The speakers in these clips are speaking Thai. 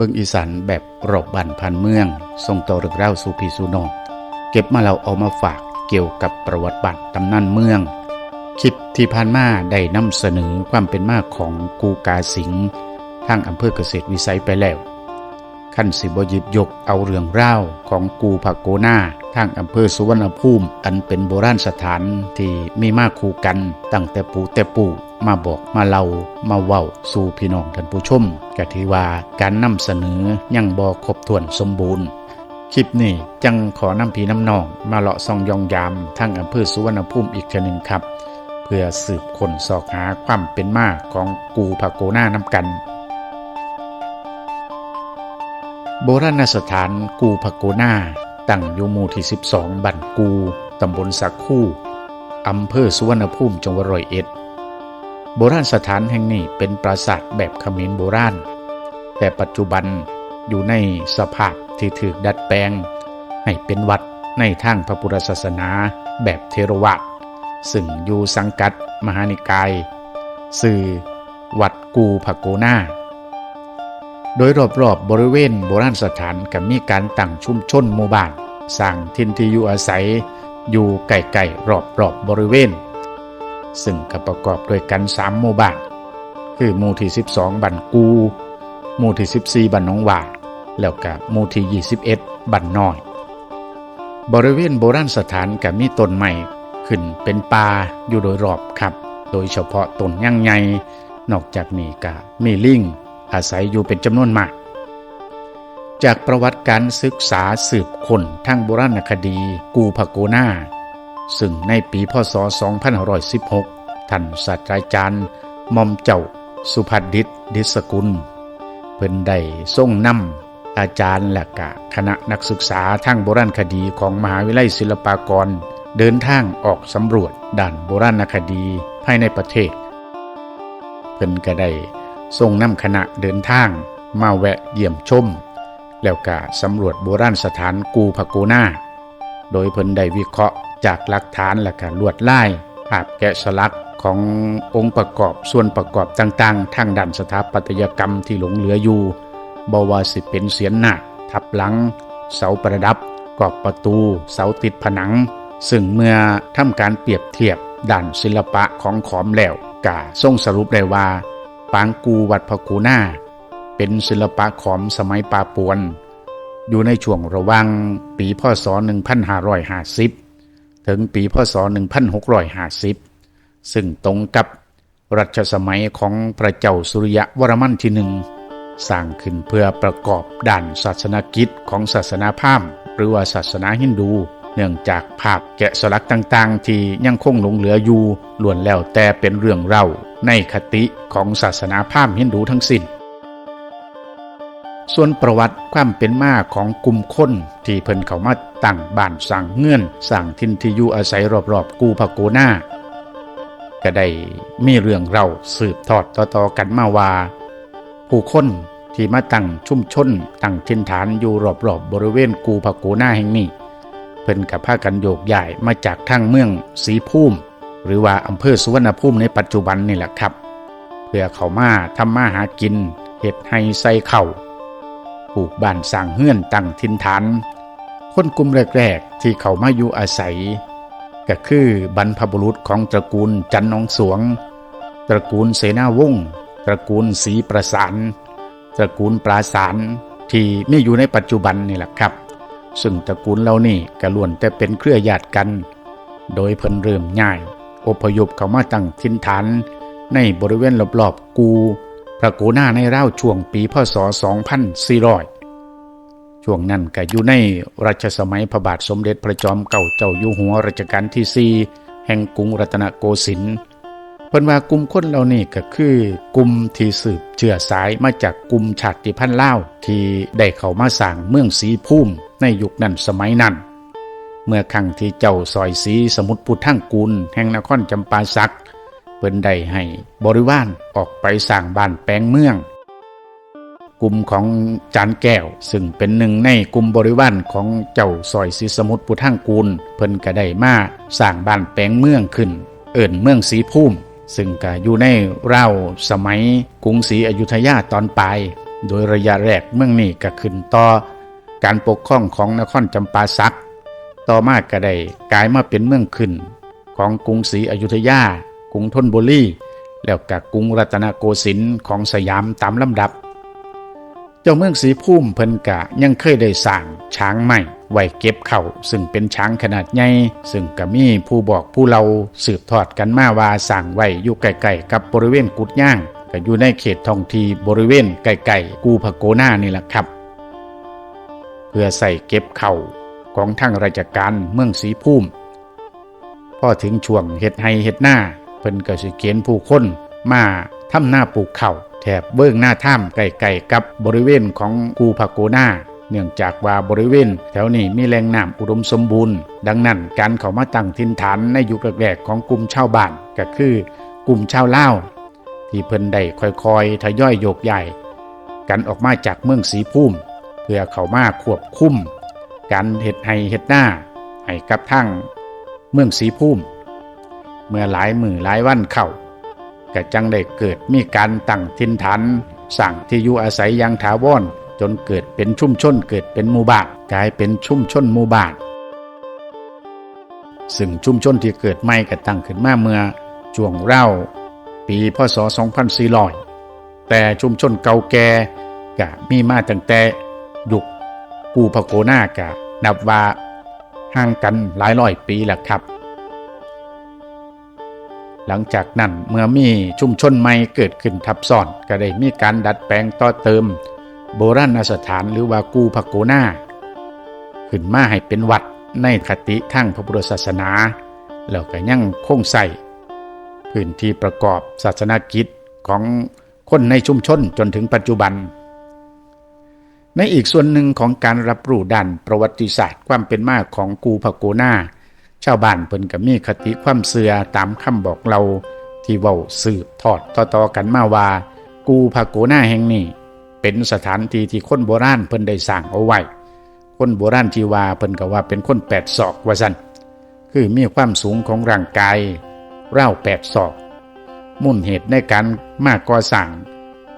บิ่งอีสานแบบรอบบ้านพันเมืองส่งต่อเรื่องราวสู่พี่สู่น้องเก็บมาเราเอามาฝากเกี่ยวกับประวัติบัตรตำนานเมือง คลิปที่ผ่านมาได้นำเสนอความเป็นมาของกูกาสิงห์ทางอำเภอเกษตรวิสัยไปแล้วขั้นสิบยิบยกเอาเรื่องราวของกูผักโกนาทางอำเภอสุวรรณภูมิ อันเป็นโบราณสถานที่มีมากคู่กันตั้งแต่ปู่แต่ปู่ มาบอกมาเล่ามาเว้าสู่พี่น้องท่านผู้ชมก็ถือว่าการนำเสนอยังบ่ครบถ้วนสมบูรณ์คลิปนี้จังขอนำพี่น้ำนอง มาเลาะซองยองยามทางอำเภอสุวรรณภูมิอีกเทอหนึ่งครับ เพื่อสืบค้นสอกหาความเป็นมาของกูผักโกนาน้ำกัน โบราณสถานกูพักโกนาตั้งอยู่หมู่ที่ 12 บันกู ตำบลสักคู่อำเภอสุวรรณภูมิจังหวัดร้อยเอ็ด โบราณสถานแห่งนี้เป็นปราสาทแบบเขมรโบราณ แต่ปัจจุบันอยู่ในสภาพที่ถูกดัดแปลง ให้เป็นวัดในทางพระพุทธศาสนาแบบเทรวาสซึ่งอยู่สังกัดมหานิกาย สื่อวัดกูพักโกนาโดยรอบๆบบริเวณโบราณสถานก็มีการตั้งชุมชนหมู่บ้านสร้างทินที่อยู่อาศัย อยู่ใกล้ๆรอบๆบบริเวณ ซึ่งก็ประกอบด้วยกัน3หมู่บ้าน คือหมู่ที่ 12 บันกู หมู่ที่ 14 บันหนองว่า แล้วก็หมู่ที่ 21 บันน้อย บริเวณโบราณสถานก็มีต้นไม้ขึ้นเป็นป่าอยู่โดยรอบครับ โดยเฉพาะต้นย่างใหญ่นอกจากนี้ก็มีลิงอาศัยอยู่เป็นจำนวนมากจากประวัติการศึกษาสืบค้นทางโบราณคดีกูพาโกนา ซึ่งในปีพศ 2516 ท่านศาสตราจารย์มอมเจ้าสุภัดดิษดิสกุล เพิ่นได้ทรงนำอาจารย์และกะคณะนักศึกษาทางโบราณคดีของมหาวิทยาลัยศิลปากร เดินทางออกสำรวจด่านโบราณคดีภายในประเทศ เพิ่นก็ได้ทรงนำคณะเดินทางมาแวะเยี่ยมชม แล้วก็สำรวจโบราณสถานกูพาโกนาโดยเพิ่นได้วิเคราะห์ จากหลักฐานและก็ลวดลายภาพแกะสลักขององค์ประกอบส่วนประกอบต่างๆ ทางด้านสถาปัตยกรรมที่หลงเหลืออยู่บว่าสิเป็นเสียนหนักทับหลัง เสาประดับกรอบประตู เสาติดผนัง ซึ่งเมื่อทำการเปรียบเทียบด้านศิลปะของขอมแล้วกาทรงสรุปได้ว่า ปางกูวัดพกูนาเป็นศิลปะขอมสมัยปาปวน อยู่ในช่วงระหว่างปีพศ 1550 ถึงปีพศ 1650 ซึ่งตรงกับรัชสมัยของพระเจ้าสุริยะวรมันที่หนึ่งสร้างขึ้นเพื่อประกอบด้านศาสนกิจของศาสนาพราหมณ์หรือว่าศาสนาฮินดู เนื่องจากภาพแกะสลักต่างๆ ที่ยังคงหลงเหลืออยู่ล้วนแล้วแต่เป็นเรื่องเล่าในคติของศาสนาพราหมณ์ฮินดูทั้งสิ้น ส่วนประวัติความเป็นมาของกลุ่มคนที่เพิ่นเขามาตั้งบ้านสร้างเงื่อนสร้างทินที่อยู่อาศัยรอบๆกูพาโกนาก็ได้มีเรื่องเล่าสืบทอดต่อๆกันมาว่า ผู้คนที่มาตั้งชุ่มชนตั้งถิ่นฐานอยู่รอบๆบบริเวณกูพาโกนาแห่งนี้เพิ่นกับพากันโยกย้ายมาจากทางเมืองสีภูมิหรือว่าอำเภอสุวรรณภูมิในปัจจุบันนี่แหละครับ เพื่อเขามาทำมาหากินเห็ดให้ใส่เข่า ปลูกบ้านสร้างเฮือนตั้งถิ่นฐาน คนกลุ่มแรกๆ ที่เขามาอยู่อาศัย ก็คือบรรพบุรุษของตระกูลจันนองสวง ตระกูลเสนาวงศ์ตระกูลศรีประสาน ตระกูลปราสารที่ไมีอยู่ในปัจจุบันนี่แหละครับ ซึ่งตระกูลเหล่านี้ก็ล้วนแต่เป็นเครือญาติกัน โดยเพิ่นเริ่มง่าย อพยพเข้ามาตั้งถิ่นฐานในบริเวณรอบๆกู พระโกนาในราวช่วงปีพศ 2400 ช่วงนั้นก็อยู่ในรัชสมัยพระบาทสมเด็จพระจอมเก่าเจ้าอยู่หัวรัชกาลที่ 4 แห่งกรุงรัตนโกสินทร์เพิ่นว่ากลุ่มคนเหล่านี้ก็คือกลุ่มที่สืบเชื้อสายมาจากกลุ่มชาติพันธุ์ลาวที่ได้เข้ามาสร้างเมืองสีภูมิในยุคนั้นสมัยนั้น เมื่อครั้งที่เจ้าซอยสีสมุทรพุทธังกูลแห่งนครจำปาสัก เพิ่นได้ให้บริวารออกไปสร้างบ้านแปลงเมือง กลุ่มของจานแก้ว ซึ่งเป็นหนึ่งในกลุ่มบริวารของเจ้าซอยสีสมุทรพุทธังกูล เพิ่นก็ได้มาสร้างบ้านแปลงเมืองขึ้น เอิ่นเมืองสีภูมิซึ่งก็อยู่ในราสมัยกรุงศรีอยุธยาตอนปลาย โดยระยะแรกเมืองนี้ก็ขึ้นต่อการปกครองของนครจำปาสัก ต่อมาก็ได้กลายมาเป็นเมืองขึ้นของกรุงศรีอยุธยา กรุงธนบุรีแล้วก็กรุงรัตนโกสินทร์ของสยามตามลำดับ เจ้าเมืองสีพุ่มเพิ่นกะยังเคยได้สร้างช้างใหม่ไว้เก็บเข่าซึ่งเป็นช้างขนาดใหญ่ซึ่งก็มีผู้บอกผู้เราสืบทอดกันมาว่าสร้างไว้อยู่ใกล้ๆกับบริเวณกุดย่างก็อยู่ในเขตท้องที่บริเวณใกล้ๆกูพะโกนานี่แหละครับ เพื่อใส่เก็บเข่าของทางราชการเมืองสีพุ่มพอถึงช่วงเฮ็ดไฮเฮ็ดหน้า เพิ่นก็สิเกณฑ์ผู้คนมาทำหน้าปลูกเข่าแถบเบื้องหน้าถ้ำไก่ๆกับบริเวณของกูพาโกนาเนื่องจากว่าบริเวณ แถวนี้มีแหล่งน้ำอุดมสมบูรณ์ ดังนั้นการเข้ามาตั้งถิ่นฐานในยุคแรกๆของกลุ่มชาวบ้านก็คือกลุ่มชาวลาที่เพิ่นได้ค่อยๆทยอยโยกใหญ่กันออกมาจากเมืองสีพุ่มเพื่อเข้ามาควบคุมการเฮ็ดให้เฮ็ดหน้าให้กับทั้งเมืองสีพุ่ม เมื่อหลายมือหลายวันเข้าก็จังได้เกิดมีการตั้งถิ่นฐานสั่งที่อยู่อาศัยย่างถาวรจนเกิดเป็นชุ่มชนเกิดเป็นหมู่บ้านกลายเป็นชุ่มชนหมู่บ้านซึ่งชุ่มชนที่เกิดใหม่ก็ตั้งขึ้นมาเมื่อช่วงเล่าปีพศ 2400 แต่ชุมชนเก่าแก่ก็มีมาตั้งแต่ยุคปูพะโกนากะนับว่าห่างกันหลายร้อยปีแหล้วครับ หลังจากนั้นเมื่อมีชุมชนใหม่เกิดขึ้นทับซ้อนก็ได้มีการดัดแปลงต่อเติม โบราณสถานหรือว่ากูพะโกนาขึ้นมาให้เป็นวัดในคติทางพระพุทธศาสนา แล้วก็ยังคงใส่พื้นที่ประกอบศาสนากิจของคนในชุมชนจนถึงปัจจุบัน ในอีกส่วนหนึ่งของการรับรู้ด้านประวัติศาสตร์ความเป็นมาของกูพะโกนา ชาวบ้านเพิ่นก็มีคติความเสื่อตามคำบอกเราที่เว้าสืบทอดต่อๆกันมาว่า กูพาโกหน้าแห่งนี้ เป็นสถานที่ที่คนโบราณเพิ่นได้สร้างเอาไว้คนโบราณที่ว่าเพิ่นก็ว่าเป็นคนแปดศอกว่าซั่นคือมีความสูงของร่างกายราวแปดศอกมุ่นเหตุในการมาก่อสร้าง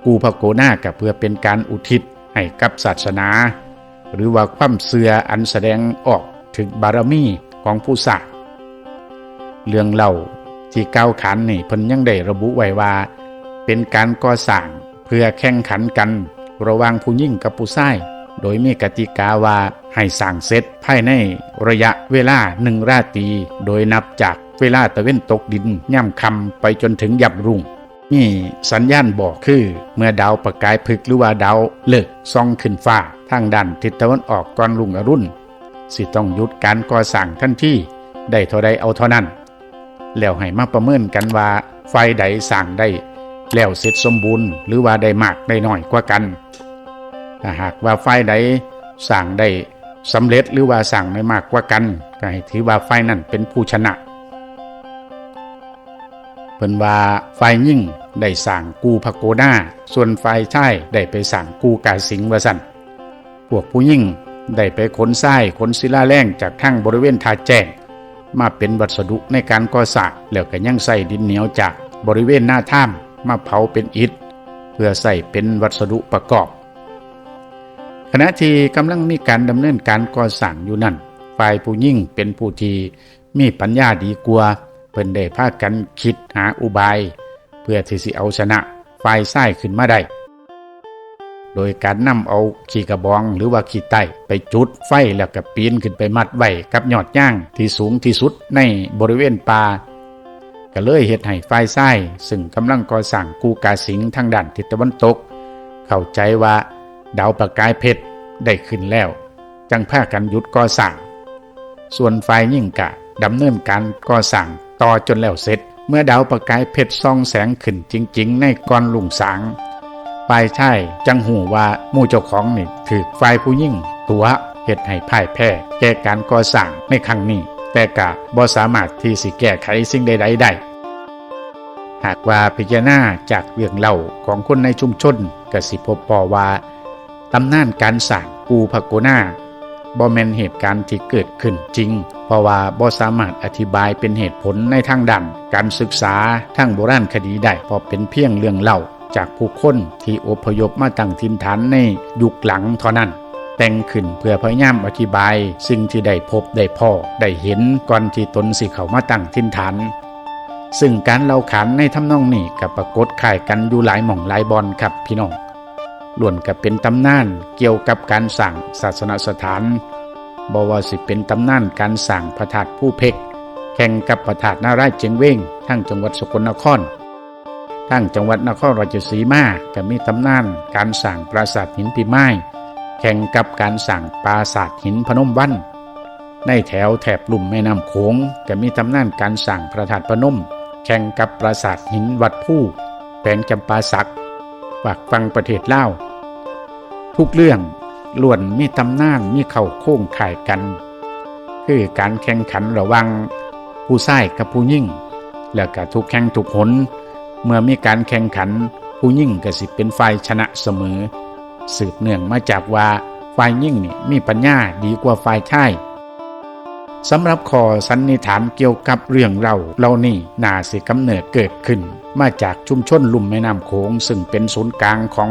กูพาโกนาก็เพื่อเป็นการอุทิศให้กับศาสนา หรือว่าความเสื่ออันแสดงออกถึงบารมี ของผู้สร้างเรื่องเล่าที่ก้าวขันนี่เพิ่นยังได้ระบุไว้ว่า เป็นการก่อสร้างเพื่อแข่งขันกัน ระหว่างผู้หญิงกับผู้ชาย โดยมีกติกาว่าให้สร้างเสร็จภายในระยะเวลาหนึ่งราตรีโดยนับจากเวลาตะเว้นตกดินย่ำคำไปจนถึงยับรุ่งนี่สัญญาณบอกคือเมื่อดาวประกายพึกหรือว่าดาวเลิกส่องขึ้นฟ้าทางด้านทิศตะวันออกก่อนรุ่งอรุณ สิต้องหยุดการก่อสร้างทันทีได้เท่าใดเอาเท่านั้น แล้วให้มาประเมินกันว่าไฟใดสร้างได้ แล้วเสร็จสมบูรณ์ หรือว่าได้มากได้น้อยกว่ากันถ้าหากว่าไฟใดสร้างได้สำเร็จหรือว่าสร้างได้มากกว่ากันก็ให้ถือว่าไฟนั้นเป็นผู้ชนะเพิ่นว่าไฟยิ่งได้สร้างกูพะโกนาส่วนไฟชายได้ไปสร้างกูกาสิงว่าสั่นพวกผู้ยิ่ง ได้ไปขนทรายขนศิลาแรงจากทั้งบริเวณท่าแจ้ง มาเป็นวัสดุในการก่อสร้างแล้วก็ยังใส่ดินเหนียวจากบริเวณหน้าถ้ำมาเผาเป็นอิฐ เพื่อใส่เป็นวัสดุประกอบ ขณะที่กำลังมีการดำเนินการก่อสร้างอยู่นั่นฝ่ายผู้ยิ่งเป็นผู้ที่มีปัญญาดีกว่าเพิ่นได้พากันคิดหาอุบาย เพื่อที่สิเอาชนะฝ่ายซ้ายขึ้นมาได้ โดยการนำเอาขีกระบองหรือว่าขีไต้ไปจุดไฟแล้วก็ปีนขึ้นไปมัดไว้กับยอดย่างที่สูงที่สุดในบริเวณป่าก็เลยเฮ็ดให้ฝ่ายซ้ซึ่งกำลังก่อสร้างกูกาสิงทางด้านทิศตะวันตก เข้าใจว่าดาวประกายเพชรได้ขึ้นแล้ว จังพากันหยุดก่อสร้าง ส่วนฝ่ายยิ่งกะดำเนินการก่อสร้างต่อจนแล้วเสร็จ เมื่อดาวประกายเพชรส่องแสงขึ้นจริง ๆ ในก้อนลุงสาง ฝ่ายชายจังหูว่ามู่เจ้าของนี่ถือฝ่ายผู้ยิ่งตัวเหตุให้พ่ายแพ้แก่การก่อสร้างในครั้งนี้ แต่กะบ่สามารถที่สิแก้ไขสิ่งใดๆได้ หากว่าพิจารณาจากเรื่องเล่าของคนในชุมชนกสิพบปอว่าตำนานการสร้างปูพโกนาบ่แม่นเหตุการณ์ที่เกิดขึ้นจริง เพราะว่าบ่สามารถอธิบายเป็นเหตุผลในทางด้านการศึกษาทางโบราณคดีได้เพราะเป็นเพียงเรื่องเล่า จากผู้คนที่อพยพมาตั้งถิ่นฐานในยุคหลังเท่านั้น แต่งขึ้นเพื่อพยายามอธิบาย สิ่งที่ได้พบได้พ่อได้เห็นก่อนที่ตนสิเขามาตั้งถิ่นฐาน ซึ่งการเล่าขานในทำนองนี้กับปรากฏข่ายกันอยู่หลายหม่องหลายบอนครับพี่น้องล้วนกับเป็นตำนานเกี่ยวกับการสั่งศาสนสถานบว่าสิเป็นตำนานการสั่งพระธาตุผู้เพกแข่งกับพระธาตุนารายเจียงเว้งทั้งจังหวัดสกลนคร ทั้งจังหวัดนครราชสีมาก็มีตำนานการสั่งปราสาทหินปีไม้แข่งกับการสั่งปราสาทหินพนมวันในแถวแถบลุ่มแม่น้ำโขงก็มีตำนานการสั่งพระธาตุพนม แข่งกับปราสาทหินวัดผู้แปลงจำปาสักฝากฟังประเทศลาทุกเรื่องล้วนมีตำนานมีเข่าโค้งข่ายกัน คือการแข่งขันระวังผู้ชายกับผู้หญิงแล้วก็ทุกแข่งทุกหน เมื่อมีการแข่งขัน ผู้ยิ่งก็สิเป็นฝ่ายชนะเสมอ สืบเนื่องมาจากว่าฝ่ายยิ่งนี่มีปัญญาดีกว่าฝ่ายชายสำหรับขอสันนิฐานเกี่ยวกับเรื่องเราเหล่านี้น่าสิกำเนิดเกิดขึ้น มาจากชุมชนลุ่มแม่น้ำโขงซึ่งเป็นศูนย์กลางของ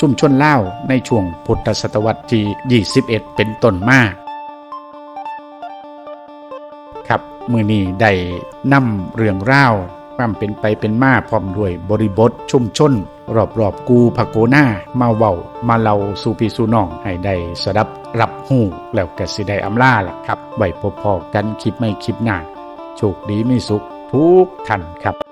ชุมชนเล่าในช่วงพุทธศตวรรษที่21 เป็นต้นมาครับมือนี้ได้นำเรื่องรา ความเป็นไปเป็นมาพร้อมด้วยบริบทชุ่มชนรอบรอบกูผักโกหน้ามาเว้ามาเล่าสู่พี่สู่น้อง ให้ได้สดับรับหูแล้วก็สิได้อำลาล่ะครับไว้พบพอกันคลิปไม่คลิปหน้าโชคดีไม่สุขทุกท่านครับ